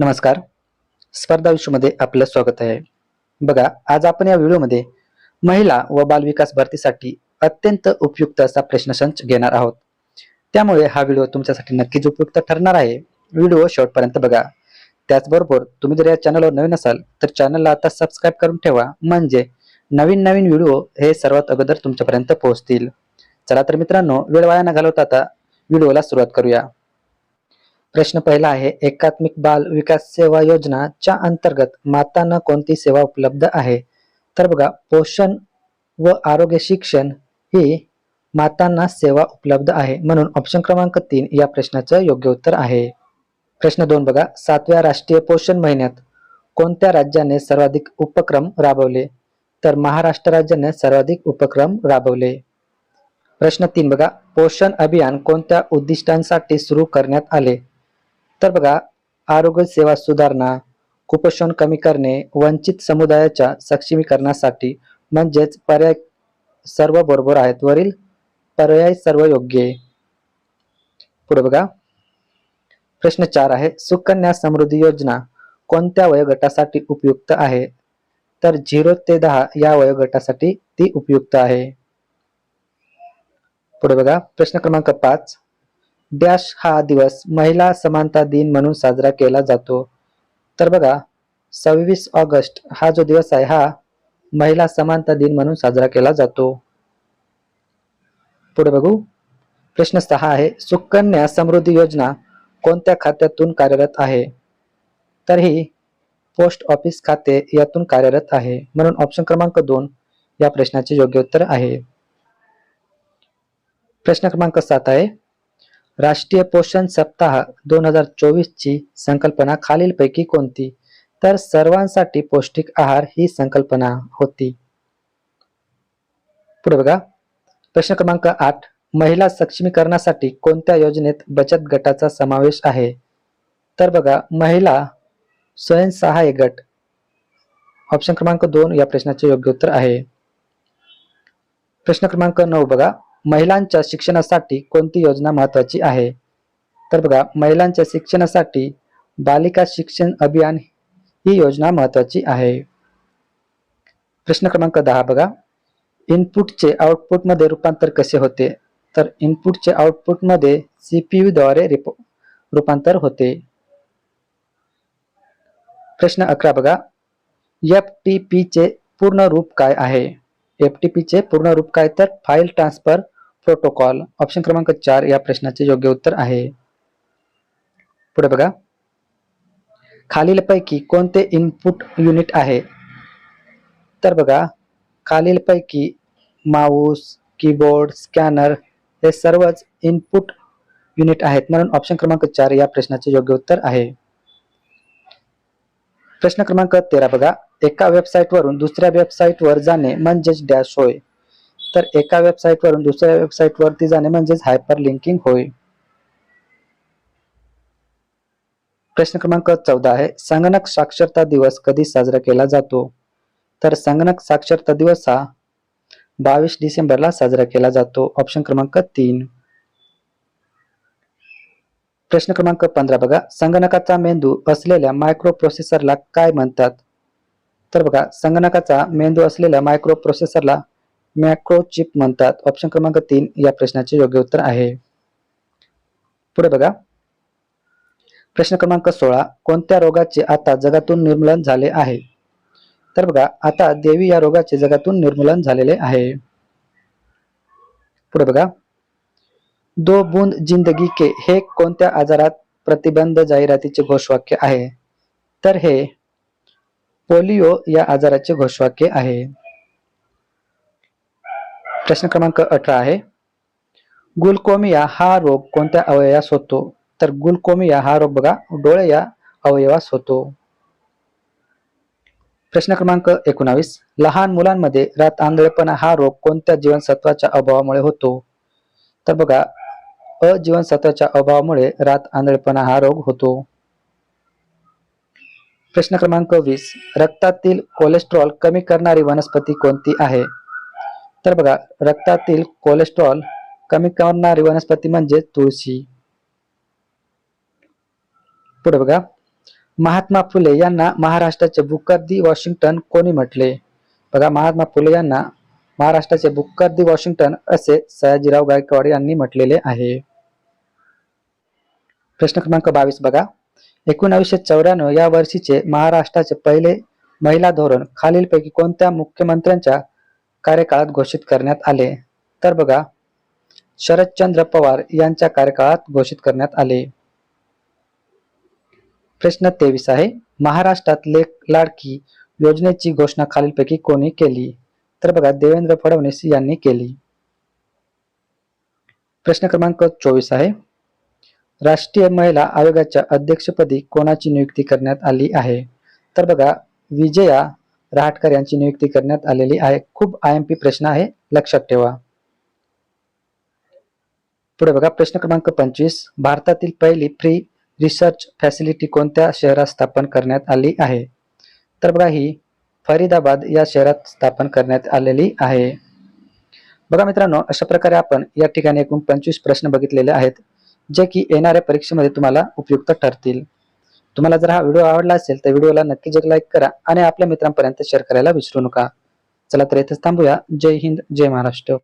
नमस्कार. स्पर्धा विश्वमध्ये आपलं स्वागत आहे. बघा आज आपण या व्हिडिओमध्ये महिला व बालविकास भरतीसाठी अत्यंत उपयुक्त असा प्रश्नसंच घेणार आहोत. त्यामुळे हा व्हिडिओ तुमच्यासाठी नक्कीच उपयुक्त ठरणार आहे. व्हिडिओ शेवटपर्यंत बघा. त्याचबरोबर तुम्ही जर या चॅनलवर नवीन असाल तर चॅनलला आता सबस्क्राईब करून ठेवा. म्हणजे नवीन नवीन व्हिडिओ हे सर्वात अगोदर तुमच्यापर्यंत पोहोचतील. चला तर मित्रांनो वेळ वाया न घालवता आता व्हिडिओला सुरुवात करूया. प्रश्न पहिला आहे एकात्मिक बाल विकास सेवा योजनाच्या अंतर्गत मातांना कोणती सेवा उपलब्ध आहे? तर बघा पोषण व आरोग्य शिक्षण ही मातांना सेवा उपलब्ध आहे म्हणून ऑप्शन क्रमांक तीन या प्रश्नाचं योग्य उत्तर आहे. प्रश्न दोन बघा सातव्या राष्ट्रीय पोषण महिन्यात कोणत्या राज्याने सर्वाधिक उपक्रम राबवले? तर महाराष्ट्र राज्याने सर्वाधिक उपक्रम राबवले. प्रश्न तीन बघा पोषण अभियान कोणत्या उद्दिष्टांसाठी सुरू करण्यात आले? तर बघा आरोग्य सेवा सुधारणा कुपोषण कमी करणे वंचित समुदायाच्या सक्षमीकरणासाठी म्हणजेच पर्याय सर्व बरोबर आहेत. वरील पर्याय सर्व योग्य आहे. पुढे बघा. प्रश्न चार आहे सुकन्या समृद्धी योजना कोणत्या वयोगटासाठी उपयुक्त आहे? तर झिरो ते दहा या वयोगटासाठी ती उपयुक्त आहे. पुढे बघा प्रश्न क्रमांक पाच. डॅश हा दिवस महिला समानता दिन म्हणून साजरा केला जातो. तर बघा सव्वीस ऑगस्ट हा जो दिवस आहे हा महिला समानता दिन म्हणून साजरा केला जातो. पुढे बघू. प्रश्न सहा आहे सुकन्या समृद्धी योजना कोणत्या खात्यातून कार्यरत आहे? तर ही पोस्ट ऑफिस खाते यातून कार्यरत आहे. म्हणून ऑप्शन क्रमांक दोन या प्रश्नाचे योग्य उत्तर आहे. प्रश्न क्रमांक सात आहे राष्ट्रीय पोषण सप्ताह दोन हजार चोवीस ची संकल्पना खालीलपैकी कोणती? तर सर्वांसाठी पौष्टिक आहार ही संकल्पना होती. पुढे बघा. प्रश्न क्रमांक आठ. महिला सक्षमीकरणासाठी कोणत्या योजनेत बचत गटाचा समावेश आहे? तर बघा महिला स्वयंसहाय्य गट. ऑप्शन क्रमांक दोन या प्रश्नाचे योग्य उत्तर आहे. प्रश्न क्रमांक नऊ बघा. महिलांच्या शिक्षणासाठी कोणती योजना महत्वाची आहे? तर बघा महिलांच्या शिक्षणासाठी बालिका शिक्षण अभियान ही योजना महत्वाची आहे. प्रश्न क्रमांक दहा बघा. इनपुटचे आउटपुटमध्ये रूपांतर कसे होते? तर इनपुटचे आउटपुटमध्ये सीपीयू द्वारे रिपो- रूपांतर होते. प्रश्न अकरा बघा. एफ टी पीचे पूर्ण रूप काय आहे? एफ टी पीचे पूर्ण रूप काय? तर फाईल ट्रान्सफर प्रोटोकॉल ऑप्शन क्रमांक चार या प्रश्नाचे योग्य उत्तर आहे. पुढे बघा. खालीलपैकी कोणते इनपुट युनिट आहे? तर बघा खालीलपैकी माऊस कीबोर्ड स्कॅनर हे सर्वच इनपुट युनिट आहेत. म्हणून ऑप्शन क्रमांक चार या प्रश्नाचे योग्य उत्तर आहे. प्रश्न क्रमांक तेरा बघा. एका वेबसाईट वरून दुसऱ्या वेबसाईटवर जाणे म्हणजेच डॅश होय. तर एका वेबसाईट वरून दुसऱ्या वेबसाईट वरती जाणे म्हणजेच हायपर लिंकिंग होय प्रश्न क्रमांक चौदा आहे संगणक साक्षरता दिवस कधी साजरा केला जातो? तर संगणक साक्षरता दिवस हा बावीस डिसेंबरला साजरा केला जातो. ऑप्शन क्रमांक तीन. प्रश्न क्रमांक पंधरा बघा संगणकाचा मेंदू असलेल्या मायक्रो प्रोसेसरला काय म्हणतात? तर बघा संगणकाचा मेंदू असलेल्या मायक्रो प्रोसेसरला मॅक्रोचिप म्हणतात. ऑप्शन क्रमांक तीन या प्रश्नाचे योग्य उत्तर आहे. पुढे बघा. प्रश्न क्रमांक सोळा. कोणत्या रोगाचे आता जगातून निर्मूलन झाले आहे? तर बघा आता देवी या रोगाचे जगातून निर्मूलन झालेले आहे. पुढे बघा. दो बूंद जिंदगी के हे कोणत्या आजारात प्रतिबंध जाहिरातीचे घोषवाक्य आहे? तर हे पोलिओ या आजाराचे घोषवाक्य आहे. प्रश्न क्रमांक अठरा आहे. गुलकोमिया हा रोग कोणत्या अवयवास होतो? तर गुलकोमिया हा रोग बघा डोळे या अवयवास होतो. प्रश्न क्रमांक एकोणावीस. लहान मुलांमध्ये रात आंधळेपणा हा रोग कोणत्या जीवनसत्वाच्या अभावामुळे होतो? तर बघा अ जीवनसत्वाच्या अभावामुळे रात आंधळेपणा हा रोग होतो. प्रश्न क्रमांक वीस. रक्तातील कोलेस्ट्रॉल कमी करणारी वनस्पती कोणती आहे? तर बघा रक्तातील कोलेस्ट्रॉल कमी करणारी वनस्पती म्हणजे तुळशी. पुढे बघा महात्मा फुले यांना महाराष्ट्राचे बुकर दी वॉशिंग्टन कोणी म्हटले? बघा महात्मा फुले यांना महाराष्ट्राचे बुकर दी वॉशिंग्टन असे सयाजीराव गायकवाड यांनी म्हटलेले आहे. प्रश्न क्रमांक बावीस बघा. एकोणावीसशे चौऱ्याण्णव या वर्षीचे महाराष्ट्राचे पहिले महिला धोरण खालीलपैकी कोणत्या मुख्यमंत्र्यांच्या कार्यकाळात घोषित करण्यात आले. तर बघा शरदचंद्र पवार यांच्या कार्यकाळात घोषित करण्यात आले. प्रश्न तेवीस आहे महाराष्ट्रात लेख लाडकी योजनेची घोषणा खालीलपैकी कोणी केली? तर बघा देवेंद्र फडणवीस यांनी केली. प्रश्न क्रमांक चोवीस आहे राष्ट्रीय महिला आयोगाच्या अध्यक्षपदी कोणाची नियुक्ती करण्यात आली आहे? तर बघा विजया रहाटकर यांची नियुक्ती करण्यात आलेली आहे. खूप आय एम पी प्रश्न आहे. लक्षात ठेवा. पुढे बघा प्रश्न क्रमांक पंचवीस. भारतातील पहिली फ्री रिसर्च फॅसिलिटी कोणत्या शहरात स्थापन करण्यात आली आहे? तर बघा ही फरीदाबाद या शहरात स्थापन करण्यात आलेली आहे. बघा मित्रांनो अशा प्रकारे आपण या ठिकाणी एकूण पंचवीस प्रश्न बघितलेले आहेत जे की येणाऱ्या परीक्षेमध्ये तुम्हाला उपयुक्त ठरतील. तुम्हाला जर हा व्हिडिओ आवडला असेल तर व्हिडिओला नक्की एक लाईक करा आणि आपल्या मित्रांपर्यंत शेअर करायला विसरू नका. चला तर येथेच थांबूया. जय हिंद जय महाराष्ट्र.